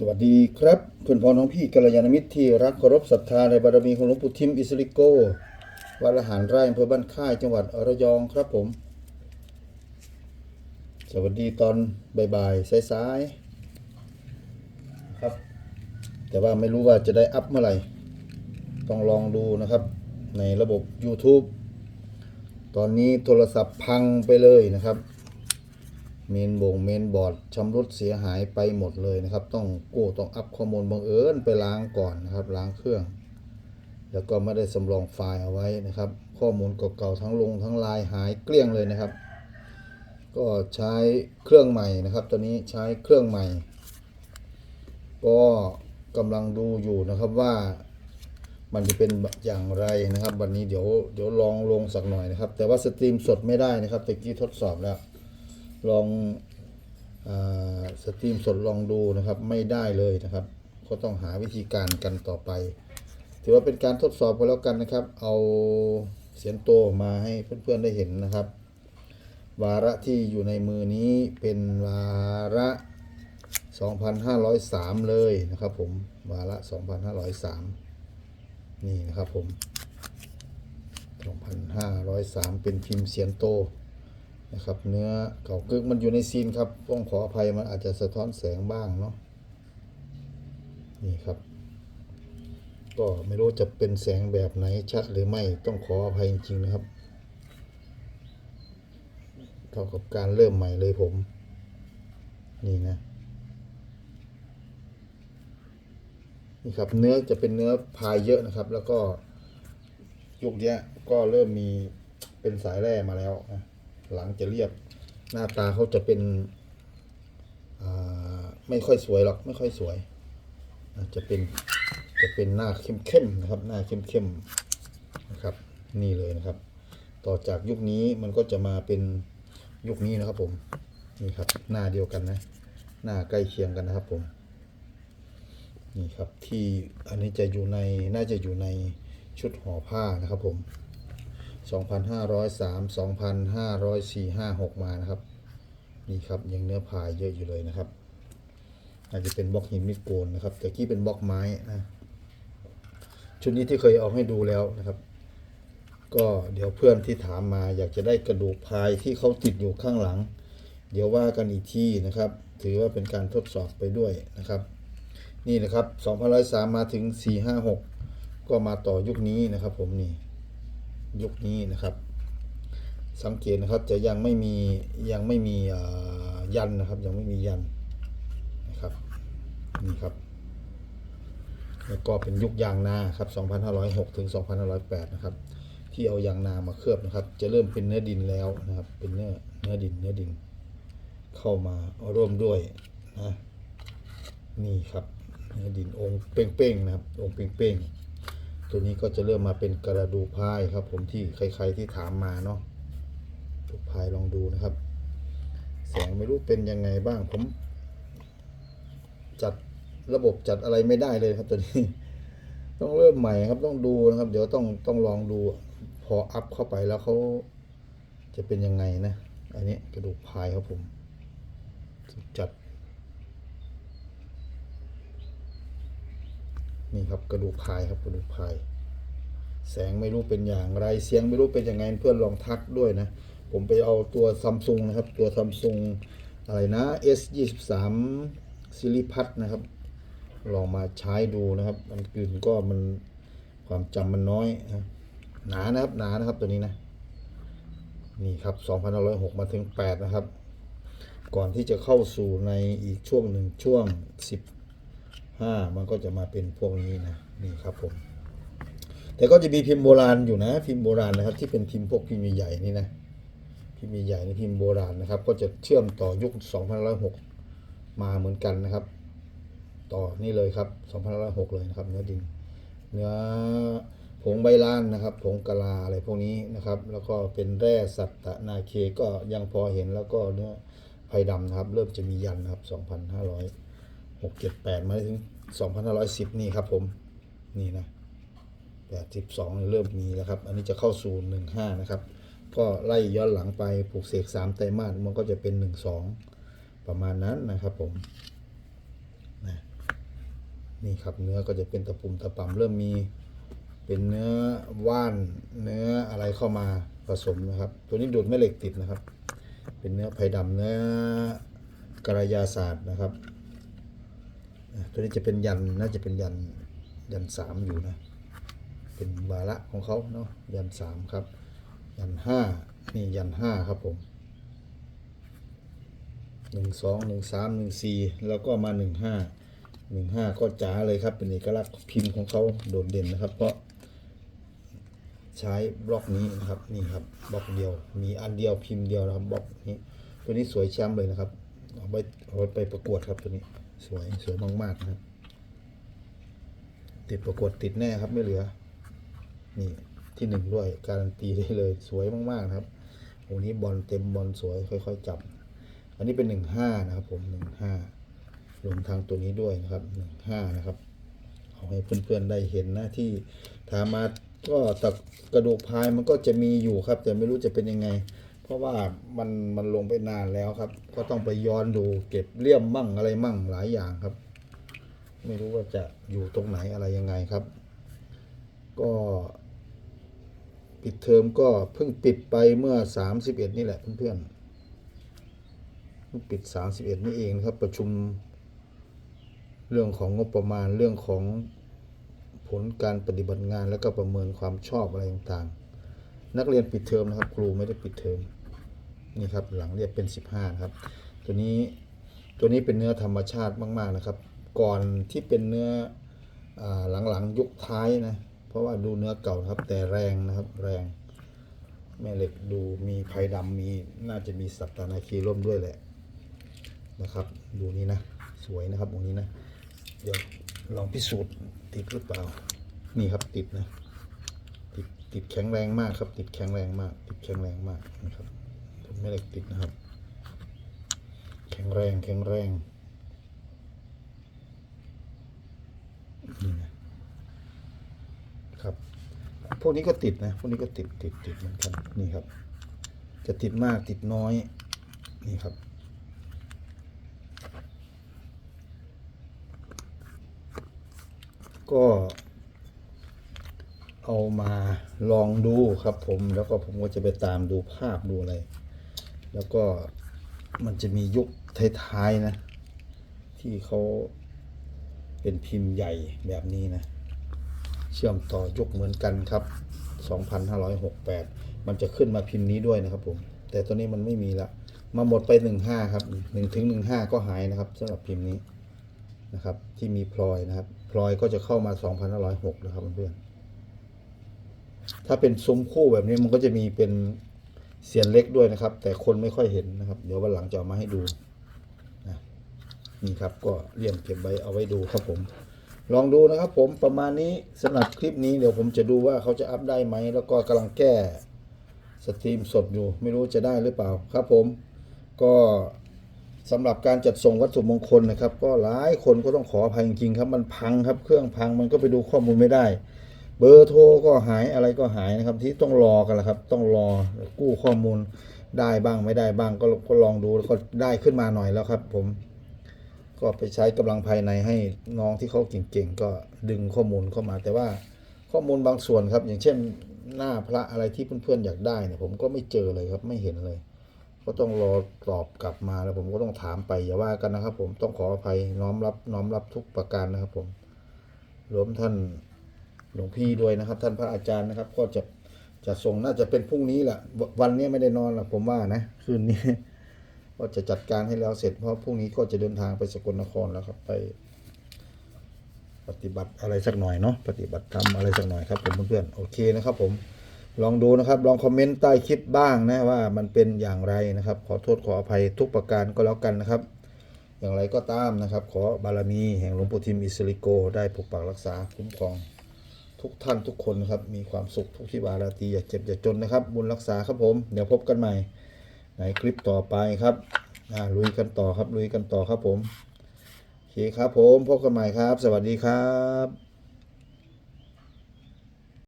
สวัสดีครับเพื่อนพ้องน้องพี่กัลยาณมิตรที่รักเคารพศรัทธาในบารมีของหลวงปู่ทิมอิสริโกวัดละหารไร่อำเภอบ้านค่ายจังหวัดระยองครับผม สวัสดีตอนบ่ายๆสายๆครับ แต่ว่าไม่รู้ว่าจะได้อัพเมื่อไหร่ ต้องลองดูนะครับ ในระบบ YouTube ตอนนี้โทรศัพท์พังไปเลยนะครับ เมนบงเมนบอร์ดชำรุดเสียหายไปหมดเลยนะครับ ต้องกู้ต้องอัพข้อมูลบังเอิญไปล้างก่อนนะครับ ล้างเครื่อง แล้วก็ไม่ได้สำรองไฟล์เอาไว้นะครับ ข้อมูลเก่าๆทั้งลงทั้งลายหายเกลี้ยงเลยนะครับ ก็ใช้เครื่องใหม่นะครับตอนนี้ใช้เครื่องใหม่ ก็กำลังดูอยู่นะครับว่ามันจะเป็นอย่างไรนะครับ วันนี้เดี๋ยวเดี๋ยวลองลงสักหน่อยนะครับ แต่ว่าสตรีมสดไม่ได้นะครับตะกี้ทดสอบแล้ว ลองอสตรีมสดลองดูนะครับ ไม่ได้เลยนะครับ ก็ต้องหาวิธีการกันต่อไป ถือว่าเป็นการทดสอบกันแล้วกันนะครับ เอาเสียงโตมาให้เพื่อนๆได้เห็นนะครับ วาระที่อยู่ในมือนี้เป็นวาระ 2,503 เลยนะครับผม วาระ 2,503 นี่นะครับผม 2,503 เป็นพิมพ์เสียงโต นะครับ เนื้อเก่ากึกมันอยู่ในซีนครับต้องขออภัยมันอาจจะสะท้อนแสงบ้างเนาะนี่ครับ ก็ไม่รู้จะเป็นแสงแบบไหนชัดหรือไม่ต้องขออภัยจริงๆนะครับเท่ากับการเริ่มใหม่เลยผม นี่นะนี่ครับเนื้อจะเป็นเนื้อพายเยอะนะครับ แล้วก็ยุคนี้ก็เริ่มมีเป็นสายแร่มาแล้วนะ หลังจะเรียบหน้าตาเขาจะเป็นไม่ค่อยสวยหรอกไม่ค่อยสวย จะเป็นจะเป็นหน้าเข้มๆนะครับ หน้าเข้มๆนะครับ นี่เลยนะครับ ต่อจากยุคนี้มันก็จะมาเป็นยุคนี้นะครับผมนี่ครับ หน้าเดียวกันนะ หน้าใกล้เคียงกันนะครับผมนี่ครับที่อันนี้จะอยู่ในน่าจะอยู่ในชุดห่อผ้านะครับผม 2,503 2,504 56 มานะครับ นี่ครับยังเนื้อพายเยอะอยู่เลยนะครับอาจจะเป็นบล็อกหินมิดโกนนะครับแต่กี้เป็นบล็อกไม้นะชุดนี้ที่เคยเอาให้ดูแล้วนะครับ ก็เดี๋ยวเพื่อนที่ถามมาอยากจะได้กระดูกพายที่เขาติดอยู่ข้างหลัง เดี๋ยวว่ากันอีกที่นะครับ ถือว่าเป็นการทดสอบไปด้วยนะครับ นี่นะครับ2,103มาถึง 456 ก็มาต่อยุคนี้นะครับผมนี่ ยุคนี้นะครับ สังเกตนะครับจะยังไม่มียังไม่มียันนะครับ ยังไม่มียันนะครับนี่ครับ แล้วก็เป็นยุคยางนาครับ2506ถึง2508นะครับที่เอายางนามาเคลือบนะครับ จะเริ่มเป็นเนื้อดินแล้วนะครับ เป็นเนื้อเนื้อดินเนื้อดิน เข้ามาร่วมด้วยนะนี่ครับเนื้อดินองค์เป้งๆนะครับ องค์เป้งๆ ตัวนี้ก็จะเริ่มมาเป็นกระดูพายครับ ผมที่ใคร ๆที่ถามมาเนาะดูพายลองดูนะครับ แสงไม่รู้เป็นยังไงบ้างผม จัดระบบจัดอะไรไม่ได้เลยครับตัวนี้ ต้องเริ่มใหม่ครับต้องดูนะครับ เดี๋ยวต้องต้องลองดู พออัพเข้าไปแล้วเขาจะเป็นยังไงนะ อันนี้กระดูกพายครับผม จัด นี่ครับกระดูกพายครับกระดูกพาย แสงไม่รู้เป็นอย่างไรเสียงไม่รู้เป็นยังไงเพื่อนลองทักด้วยนะ ผมไปเอาตัวซัมซุงนะครับ ตัวซัมซุงอะไรนะ S 2 3ซิลิพัทนะครับ ลองมาใช้ดูนะครับ มันกลืนก็มันความจำมันน้อยนะหนานะครับหนานะครับตัวนี้นะ นี่ครับ2,506 มาถึง 8 นะครับ ก่อนที่จะเข้าสู่ในอีกช่วงหนึ่งช่วง 10 ห้ามันก็จะมาเป็นพวกนี้นะนี่ครับผม แต่ก็จะมีพิมพ์โบราณอยู่นะ พิมพ์โบราณนะครับ ที่เป็นพิมพ์พวกพิมพ์ใหญ่ๆนี่นะพิมพ์ใหญ่ๆนี่พิมพ์โบราณนะครับ ก็จะเชื่อมต่อยุค2506มาเหมือนกันนะครับ ต่อนี่เลยครับ2506เลยนะครับ เนื้อดิน เนื้อผงใบลานนะครับ ผงกะลาอะไรพวกนี้นะครับ แล้วก็เป็นแร่สัตตนาเคก็ยังพอเห็นแล้วก็เนื้อไผ่ดำนะครับ เริ่มจะมียันนะครับ 2,500 หกเจ็ดแปดมาถึงสองพันห้าร้อยสิบนี่ครับผมนี่นะแปดสิบสองเริ่มมีแล้วครับ อันนี้จะเข้าสู่หนึ่งห้านะครับ ก็ไล่ย้อนหลังไปปลูกเสกสามไตรมาสมันก็จะเป็นหนึ่งสองประมาณนั้นนะครับผมนะนี่ครับเนื้อก็จะเป็นตะปุ่มตะป่ำเริ่มมี เป็นเนื้อว่านเนื้ออะไรเข้ามาผสมนะครับ ตัวนี้ดูดแม่เหล็กติดนะครับ เป็นเนื้อไผ่ดำเนื้อกระยาศาสตร์นะครับ ตัวนี้จะเป็นยันน่าจะเป็นยันยันสามอยู่นะ เป็นวาระของเขาเนาะยันสามครับ ยันห้านี่ยันห้าครับผมหนึ่งสองหนึ่งสามหนึ่งสี่แล้วก็มาหนึ่งห้าหนึ่งห้าก็จ๋าเลยครับ เป็นเอกลักษณ์พิมพ์ของเขาโดดเด่นนะครับ เพราะใช้บล็อกนี้นะครับนี่ครับบล็อกเดียว มีอันเดียวพิมพ์เดียวนะครับบล็อกนี้ ตัวนี้สวยแชมป์เลยนะครับเอาไปเอาไวไปประกวดครับตัวนี้ สวยสวยมากๆนะครับ ติดประกวดติดแน่ครับไม่เหลือ นี่ที่หนึ่งด้วยการันตีได้เลยสวยมากๆนะครับโอ้นี้บอลเต็มบอลสวยค่อย ๆ จับ อันนี้เป็นหนึ่งห้านะครับ ผมหนึ่งห้ารวมทางตัวนี้ด้วยนะครับหนึ่งห้านะครับเอาให้เพื่อนๆได้เห็นนะที่ถามมาก็ตะกระดูกพายมันก็จะมีอยู่ครับ แต่ไม่รู้จะเป็นยังไง เพราะว่ามันมันลงไปนานแล้วครับ ก็ต้องไปย้อนดูเก็บเลี่ยมมั่งอะไรมั่งหลายอย่างครับ ไม่รู้ว่าจะอยู่ตรงไหนอะไรยังไงครับ ก็ปิดเทอมก็เพิ่งปิดไปเมื่อ 31 นี่แหละเพื่อนๆเพิ่งปิด 31 นี่เองครับ ประชุม เรื่องของงบประมาณเรื่องของผลการปฏิบัติงานแล้วก็ประเมินความชอบอะไรต่างๆ นักเรียนปิดเทอมนะครับ ครูไม่ได้ปิดเทอม นี่ครับหลังเรียกเป็น 15ครับ ตัวนี้ตัวนี้เป็นเนื้อธรรมชาติมากๆนะครับ ก่อนที่เป็นเนื้ออหลังๆยุคท้ายนะ เพราะว่าดูเนื้อเก่าครับแต่แรงนะครับแรง แม่เหล็กดูมีไพดำมีน่าจะมีสัปตานาคีร่วมด้วยแหละนะครับ ดูนี้นะ สวยนะครับตรงนี้นะ เดี๋ยวลองพิสูจน์ติดหรือเปล่า นี่ครับติดนะ ติดติดแข็งแรงมากครับ ติดแข็งแรงมาก ติดแข็งแรงมากนะครับ ผมไม่ได้ติดนะครับ แข็งแรงแข็งแรงนี่นะครับ พวกนี้ก็ติดนะ พวกนี้ก็ติดติดติดเหมือนกันนี่ครับ จะติดมากติดน้อย นี่ครับก็เอามาลองดูครับผมแล้วก็ผมก็จะไปตามดูภาพดูอะไร แล้วก็มันจะมียุคท้ายๆนะ ที่เขาเป็นพิมพ์ใหญ่แบบนี้นะ เชื่อมต่อยุคเหมือนกันครับ 2568 มันจะขึ้นมาพิมพ์นี้ด้วยนะครับผม แต่ตัวนี้มันไม่มีละมาหมดไป 15 ครับ1ถึง15 ก็หายนะครับสำหรับพิมพ์นี้นะครับ ที่มีพลอยนะครับ พลอยก็จะเข้ามา 2,506นะครับเพื่อนๆถ้าเป็นซุ้มคู่แบบนี้มันก็จะมีเป็น เสียนเล็กด้วยนะครับ แต่คนไม่ค่อยเห็นนะครับ เดี๋ยววันหลังจะเอามาให้ดูนะนี่ครับก็เลี่ยมเก็บไว้เอาไว้ดูครับผม ลองดูนะครับ ผมประมาณนี้สำหรับคลิปนี้เดี๋ยวผมจะดูว่าเขาจะอัพได้ไหมแล้วก็กำลังแก้สตรีมสดอยู่ ไม่รู้จะได้หรือเปล่าครับ ผมก็สำหรับการจัดส่งวัตถุมงคลนะครับ ก็หลายคนก็ต้องขออภัยจริงๆครับมันพังครับเครื่องพังมันก็ไปดูข้อมูลไม่ได้ เบอร์โทรก็หายอะไรก็หายนะครับ ที่ต้องรอกันละครับ ต้องรอกู้ข้อมูลได้บ้างไม่ได้บ้างก็ก็ลองดูแล้วก็ได้ขึ้นมาหน่อยแล้วครับ ผม ก็ไปใช้กำลังภายในให้น้องที่เขาเก่งๆก็ดึงข้อมูลเข้ามา แต่ว่าข้อมูลบางส่วนครับ อย่างเช่นหน้าพระอะไรที่เพื่อนๆอยากได้เนี่ยผมก็ไม่เจอเลยครับ ไม่เห็นเลย ก็ต้องรอตอบกลับมาแล้วผมก็ต้องถามไปอย่าว่ากันนะครับ ผมต้องขออภัยน้อมรับน้อมรับทุกประการนะครับ ผมรวมท่าน หลวงพี่ด้วยนะครับ ท่านพระอาจารย์นะครับ ก็จะจะส่งน่าจะเป็นพรุ่งนี้แหละวันนี้ไม่ได้นอนหรอกผมว่านะคืนนี้ก็จะจัดการให้แล้วเสร็จเพราะพรุ่งนี้ก็จะเดินทางไปสกลนครแล้วครับ ไป ปฏิบัติอะไรสักหน่อยเนาะปฏิบัติธรรมอะไรสักหน่อยครับผมเพื่อนๆโอเคนะครับ ผมลองดูนะครับ ลองคอมเมนต์ใต้คลิปบ้างนะว่ามันเป็นอย่างไรนะครับ ขอโทษขออภัยทุกประการก็แล้วกันนะครับ อย่างไรก็ตามนะครับ ขอบารมีแห่งหลวงปู่ทิมอิสริโก ได้ปกปักรักษาคุ้มครอง ทุกท่านทุกคนนะครับ มีความสุขทุกที่วาราตีอย่าเจ็บอย่าจนนะครับ บุญรักษาครับผม เดี๋ยวพบกันใหม่ ในคลิปต่อไปครับลุยกันต่อครับลุยกันต่อครับผมโอเคครับผมพบกันใหม่ครับ สวัสดีครับ